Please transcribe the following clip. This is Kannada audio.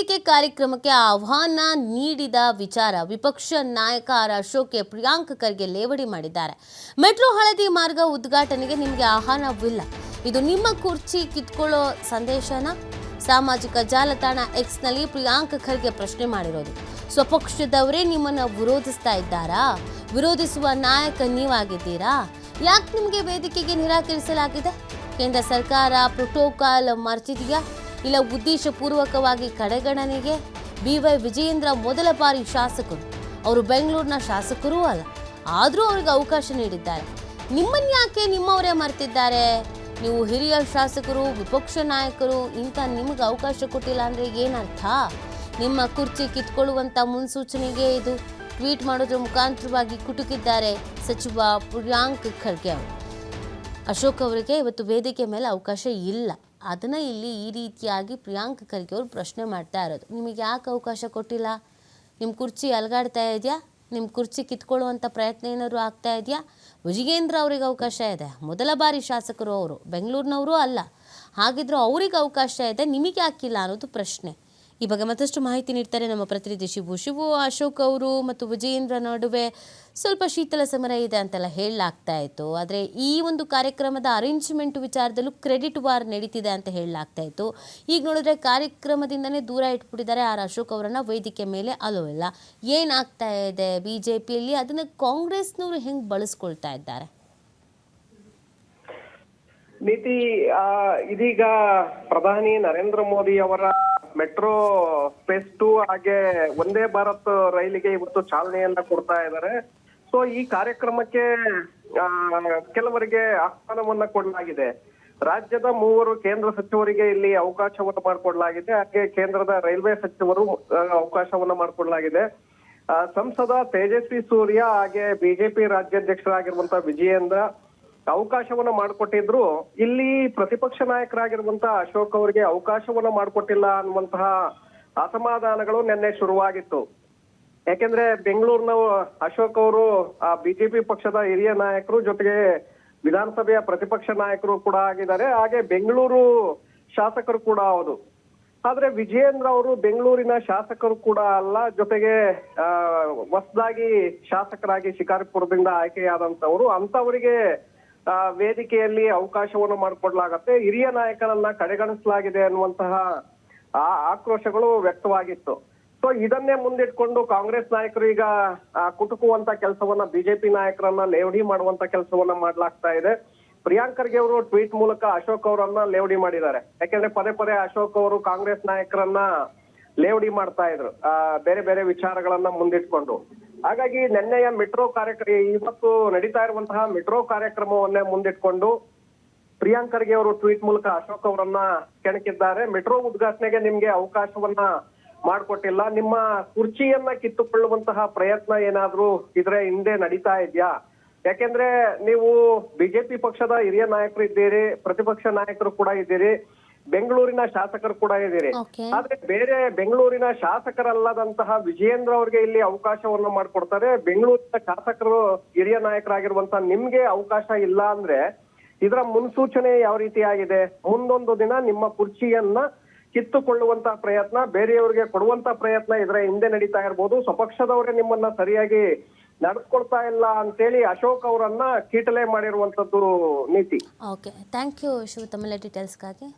ವೇದಿಕೆ ಕಾರ್ಯಕ್ರಮಕ್ಕೆ ಆಹ್ವಾನ ನೀಡಿದ ವಿಚಾರ ವಿಪಕ್ಷ ನಾಯಕ ಆರ್ ಪ್ರಿಯಾಂಕ್ ಖರ್ಗೆ ಲೇವಡಿ ಮಾಡಿದ್ದಾರೆ. ಮೆಟ್ರೋ ಹಳದಿ ಮಾರ್ಗ ಉದ್ಘಾಟನೆಗೆ ನಿಮಗೆ ಆಹ್ವಾನವಿಲ್ಲ. ಇದು ನಿಮ್ಮ ಕುರ್ಚಿ ಕಿತ್ಕೊಳ್ಳೋ ಸಂದೇಶನ? ಸಾಮಾಜಿಕ ಜಾಲತಾಣ ಎಕ್ಸ್ನಲ್ಲಿ ಪ್ರಿಯಾಂಕ್ ಖರ್ಗೆ ಪ್ರಶ್ನೆ ಮಾಡಿರೋದು. ಸ್ವಪಕ್ಷದವರೇ ನಿಮ್ಮನ್ನ ವಿರೋಧಿಸ್ತಾ ಇದ್ದಾರಾ? ವಿರೋಧಿಸುವ ನಾಯಕ ನೀವಾಗಿದ್ದೀರಾ? ಯಾಕೆ ನಿಮಗೆ ವೇದಿಕೆಗೆ ನಿರಾಕರಿಸಲಾಗಿದೆ? ಕೇಂದ್ರ ಸರ್ಕಾರ ಪ್ರೋಟೋಕಾಲ್ ಮರ್ಚಿದೆಯಾ ಇಲ್ಲ ಉದ್ದೇಶಪೂರ್ವಕವಾಗಿ ಕಡೆಗಣನೆಗೆ? ಬಿ ವೈ ವಿಜಯೇಂದ್ರ ಮೊದಲ ಬಾರಿ ಶಾಸಕರು. ಅವರು ಬೆಂಗಳೂರಿನ ಶಾಸಕರೂ ಅಲ್ಲ. ಆದರೂ ಅವ್ರಿಗೆ ಅವಕಾಶ ನೀಡಿದ್ದಾರೆ. ನಿಮ್ಮನ್ನ ಯಾಕೆ ನಿಮ್ಮವರೇ ಮರೆತಿದ್ದಾರೆ? ನೀವು ಹಿರಿಯ ಶಾಸಕರು, ವಿಪಕ್ಷ ನಾಯಕರು, ಇಂಥ ನಿಮಗೆ ಅವಕಾಶ ಕೊಟ್ಟಿಲ್ಲ ಅಂದರೆ ಏನರ್ಥ? ನಿಮ್ಮ ಕುರ್ಚಿ ಕಿತ್ಕೊಳ್ಳುವಂಥ ಮುನ್ಸೂಚನೆಗೆ ಇದು ಟ್ವೀಟ್ ಮಾಡೋದ್ರ ಮುಖಾಂತರವಾಗಿ ಕುಟುಕಿದ್ದಾರೆ ಸಚಿವ ಪ್ರಿಯಾಂಕ್ ಖರ್ಗೆ ಅವರು. ಅಶೋಕ್ ಅವರಿಗೆ ಇವತ್ತು ವೇದಿಕೆ ಮೇಲೆ ಅವಕಾಶ ಇಲ್ಲ. ಅದನ್ನು ಇಲ್ಲಿ ಈ ರೀತಿಯಾಗಿ ಪ್ರಿಯಾಂಕ ಖರ್ಗೆ ಅವರು ಪ್ರಶ್ನೆ ಮಾಡ್ತಾ ಇರೋದು. ನಿಮಗೆ ಯಾಕೆ ಅವಕಾಶ ಕೊಟ್ಟಿಲ್ಲ? ನಿಮ್ಮ ಕುರ್ಚಿ ಅಲಗಾಡ್ತಾ ಇದೆಯಾ? ನಿಮ್ಮ ಕುರ್ಚಿ ಕಿತ್ಕೊಳ್ಳುವಂಥ ಪ್ರಯತ್ನ ಏನಾದರೂ ಆಗ್ತಾ ಇದೆಯಾ? ವಿಜಯೇಂದ್ರ ಅವರಿಗೆ ಅವಕಾಶ ಇದೆ. ಮೊದಲ ಬಾರಿ ಶಾಸಕರು ಅವರು. ಬೆಂಗಳೂರಿನವರು ಅಲ್ಲ. ಹಾಗಿದ್ರೂ ಅವ್ರಿಗೆ ಅವಕಾಶ ಇದೆ. ನಿಮಗೆ ಯಾಕಿಲ್ಲ ಅನ್ನೋದು ಪ್ರಶ್ನೆ. ಈ ಬಗ್ಗೆ ಮತ್ತಷ್ಟು ಮಾಹಿತಿ ನೀಡ್ತಾರೆ ನಮ್ಮ ಪ್ರತಿನಿಧಿ ಶಿವು. ಶಿವು, ಅಶೋಕ್ ಅವರು ಮತ್ತು ವಿಜಯೇಂದ್ರ ನಡುವೆ ಸ್ವಲ್ಪ ಶೀತಲ ಸಮರ ಇದೆ ಅಂತೆಲ್ಲ ಹೇಳಲಾಗ್ತಾ ಇತ್ತು. ಆದರೆ ಈ ಒಂದು ಕಾರ್ಯಕ್ರಮದ ಅರೇಂಜ್ಮೆಂಟ್ ವಿಚಾರದಲ್ಲೂ ಕ್ರೆಡಿಟ್ ವಾರ್ ನಡೀತಿದೆ ಅಂತ ಹೇಳಲಾಗ್ತಾ ಇತ್ತು. ಈಗ ನೋಡಿದ್ರೆ ಕಾರ್ಯಕ್ರಮದಿಂದನೇ ದೂರ ಇಟ್ಬಿಟ್ಟಿದ್ದಾರೆ ಆರ್ ಅಶೋಕ್ ಅವರನ್ನ. ವೇದಿಕೆ ಮೇಲೆ ಅಲೋ ಇಲ್ಲ. ಏನಾಗ್ತಾ ಇದೆ ಬಿ ಜೆ ಪಿಯಲ್ಲಿ ಅದನ್ನು ಕಾಂಗ್ರೆಸ್ನವರು ಹೆಂಗೆ ಬಳಸ್ಕೊಳ್ತಾ ಇದ್ದಾರೆ? ನೀತಿ ಇದೀಗ ಪ್ರಧಾನಿ ನರೇಂದ್ರ ಮೋದಿ ಅವರ ಮೆಟ್ರೋ ಫೇಸ್ ಟು ಹಾಗೆ ಒಂದೇ ಭಾರತ್ ರೈಲಿಗೆ ಇವತ್ತು ಚಾಲನೆಯನ್ನ ಕೊಡ್ತಾ ಇದ್ದಾರೆ ಸೊ ಈ ಕಾರ್ಯಕ್ರಮಕ್ಕೆ ಕೆಲವರಿಗೆ ಆಹ್ವಾನವನ್ನ ಕೊಡಲಾಗಿದೆ. ರಾಜ್ಯದ ಮೂವರು ಕೇಂದ್ರ ಸಚಿವರಿಗೆ ಇಲ್ಲಿ ಅವಕಾಶವನ್ನು ಮಾಡಿಕೊಡಲಾಗಿದೆ. ಹಾಗೆ ಕೇಂದ್ರದ ರೈಲ್ವೆ ಸಚಿವರು ಅವಕಾಶವನ್ನ ಮಾಡಿಕೊಡಲಾಗಿದೆ. ಸಂಸದ ತೇಜಸ್ವಿ ಸೂರ್ಯ ಹಾಗೆ ಬಿಜೆಪಿ ರಾಜ್ಯಾಧ್ಯಕ್ಷರಾಗಿರುವಂತಹ ವಿಜಯೇಂದ್ರ ಅವಕಾಶವನ್ನ ಮಾಡಿಕೊಟ್ಟಿದ್ರು ಇಲ್ಲಿ ಪ್ರತಿಪಕ್ಷ ನಾಯಕರಾಗಿರುವಂತಹ ಅಶೋಕ್ ಅವರಿಗೆ ಅವಕಾಶವನ್ನ ಮಾಡಿಕೊಟ್ಟಿಲ್ಲ ಅನ್ನುವಂತಹ ಅಸಮಾಧಾನಗಳು ನಿನ್ನೆ ಶುರುವಾಗಿತ್ತು. ಯಾಕೆಂದ್ರೆ ಬೆಂಗಳೂರಿನ ಅಶೋಕ್ ಅವರು ಆ ಬಿಜೆಪಿ ಪಕ್ಷದ ಹಿರಿಯ ನಾಯಕರು ಜೊತೆಗೆ ವಿಧಾನಸಭೆಯ ಪ್ರತಿಪಕ್ಷ ನಾಯಕರು ಕೂಡ ಆಗಿದ್ದಾರೆ. ಹಾಗೆ ಬೆಂಗಳೂರು ಶಾಸಕರು ಕೂಡ ಹೌದು. ಆದ್ರೆ ವಿಜಯೇಂದ್ರ ಅವರು ಬೆಂಗಳೂರಿನ ಶಾಸಕರು ಕೂಡ ಅಲ್ಲ ಜೊತೆಗೆ ಆ, ಹೊಸದಾಗಿ ಶಾಸಕರಾಗಿ ಶಿಕಾರಿಪುರದಿಂದ ಆಯ್ಕೆಯಾದಂತವರು. ಅಂತವರಿಗೆ ವೇದಿಕೆಯಲ್ಲಿ ಅವಕಾಶವನ್ನು ಮಾಡಿಕೊಡ್ಲಾಗತ್ತೆ. ಹಿರಿಯ ನಾಯಕರನ್ನ ಕಡೆಗಣಿಸಲಾಗಿದೆ ಅನ್ನುವಂತಹ ಆ, ಆಕ್ರೋಶಗಳು ವ್ಯಕ್ತವಾಗಿತ್ತು. ಸೊ ಇದನ್ನೇ ಮುಂದಿಟ್ಕೊಂಡು ಕಾಂಗ್ರೆಸ್ ನಾಯಕರು ಈಗ ಕುಟುಕುವಂತ ಕೆಲಸವನ್ನ ಬಿಜೆಪಿ ನಾಯಕರನ್ನ ಲೇವಡಿ ಮಾಡುವಂತ ಕೆಲಸವನ್ನ ಮಾಡ್ಲಾಗ್ತಾ ಇದೆ. ಪ್ರಿಯಾಂಕರ್ಗೆ ಅವರು ಟ್ವೀಟ್ ಮೂಲಕ ಅಶೋಕ್ ಅವರನ್ನ ಲೇವಡಿ ಮಾಡಿದ್ದಾರೆ. ಯಾಕೆಂದ್ರೆ ಪದೇ ಪದೇ ಅಶೋಕ್ ಅವರು ಕಾಂಗ್ರೆಸ್ ನಾಯಕರನ್ನ ಲೇವಡಿ ಮಾಡ್ತಾ ಇದ್ರು. ಬೇರೆ ಬೇರೆ ವಿಚಾರಗಳನ್ನ ಮುಂದಿಟ್ಕೊಂಡು. ಹಾಗಾಗಿ ನಿನ್ನೆಯ ಮೆಟ್ರೋ ಕಾರ್ಯಕ್ರಮ ಇವತ್ತು ನಡೀತಾ ಇರುವಂತಹ ಮೆಟ್ರೋ ಕಾರ್ಯಕ್ರಮವನ್ನೇ ಮುಂದಿಟ್ಕೊಂಡು ಪ್ರಿಯಾಂಕ್ ಖರ್ಗೆ ಅವರು ಟ್ವೀಟ್ ಮೂಲಕ ಅಶೋಕ್ ಅವರನ್ನ ಕೆಣಕಿದ್ದಾರೆ. ಮೆಟ್ರೋ ಉದ್ಘಾಟನೆಗೆ ನಿಮ್ಗೆ ಅವಕಾಶವನ್ನ ಮಾಡಿಕೊಟ್ಟಿಲ್ಲ. ನಿಮ್ಮ ಕುರ್ಚಿಯನ್ನ ಕಿತ್ತುಕೊಳ್ಳುವಂತಹ ಪ್ರಯತ್ನ ಏನಾದ್ರೂ ಇದ್ರೆ ಹಿಂದೆ ನಡೀತಾ ಇದೆಯಾ? ಯಾಕೆಂದ್ರೆ ನೀವು ಬಿಜೆಪಿ ಪಕ್ಷದ ಹಿರಿಯ ನಾಯಕರು ಇದ್ದೀರಿ, ಪ್ರತಿಪಕ್ಷ ನಾಯಕರು ಕೂಡ ಇದ್ದೀರಿ. ಬೆಂಗಳೂರಿನ ಶಾಸಕರು ಕೂಡ ಇದ್ದೀರಿ. ಆದ್ರೆ ಬೇರೆ ಬೆಂಗಳೂರಿನ ಶಾಸಕರಲ್ಲದಂತಹ ವಿಜಯೇಂದ್ರ ಅವ್ರಿಗೆ ಇಲ್ಲಿ ಅವಕಾಶವನ್ನು ಮಾಡಿಕೊಡ್ತಾರೆ. ಬೆಂಗಳೂರಿನ ಶಾಸಕರು ಹಿರಿಯ ನಾಯಕರಾಗಿರುವಂತಹ ನಿಮ್ಗೆ ಅವಕಾಶ ಇಲ್ಲ ಅಂದ್ರೆ ಇದರ ಮುನ್ಸೂಚನೆ ಯಾವ ರೀತಿ ಆಗಿದೆ ಮುಂದೊಂದು ದಿನ ನಿಮ್ಮ ಕುರ್ಚಿಯನ್ನ ಕಿತ್ತುಕೊಳ್ಳುವಂತ ಪ್ರಯತ್ನ ಬೇರೆಯವರಿಗೆ ಕೊಡುವಂತ ಪ್ರಯತ್ನ ಇದರ ಹಿಂದೆ ನಡೀತಾ ಇರ್ಬೋದು. ಸ್ವಪಕ್ಷದವರೇ ನಿಮ್ಮನ್ನ ಸರಿಯಾಗಿ ನಡೆಸ್ಕೊಳ್ತಾ ಇಲ್ಲ ಅಂತೇಳಿ ಅಶೋಕ್ ಅವರನ್ನ ಕೀಟಲೆ ಮಾಡಿರುವಂತದ್ದು ನೀತಿ. Okay thank you Shiva ಡೀಟೇಲ್ಸ್ಗಾಗಿ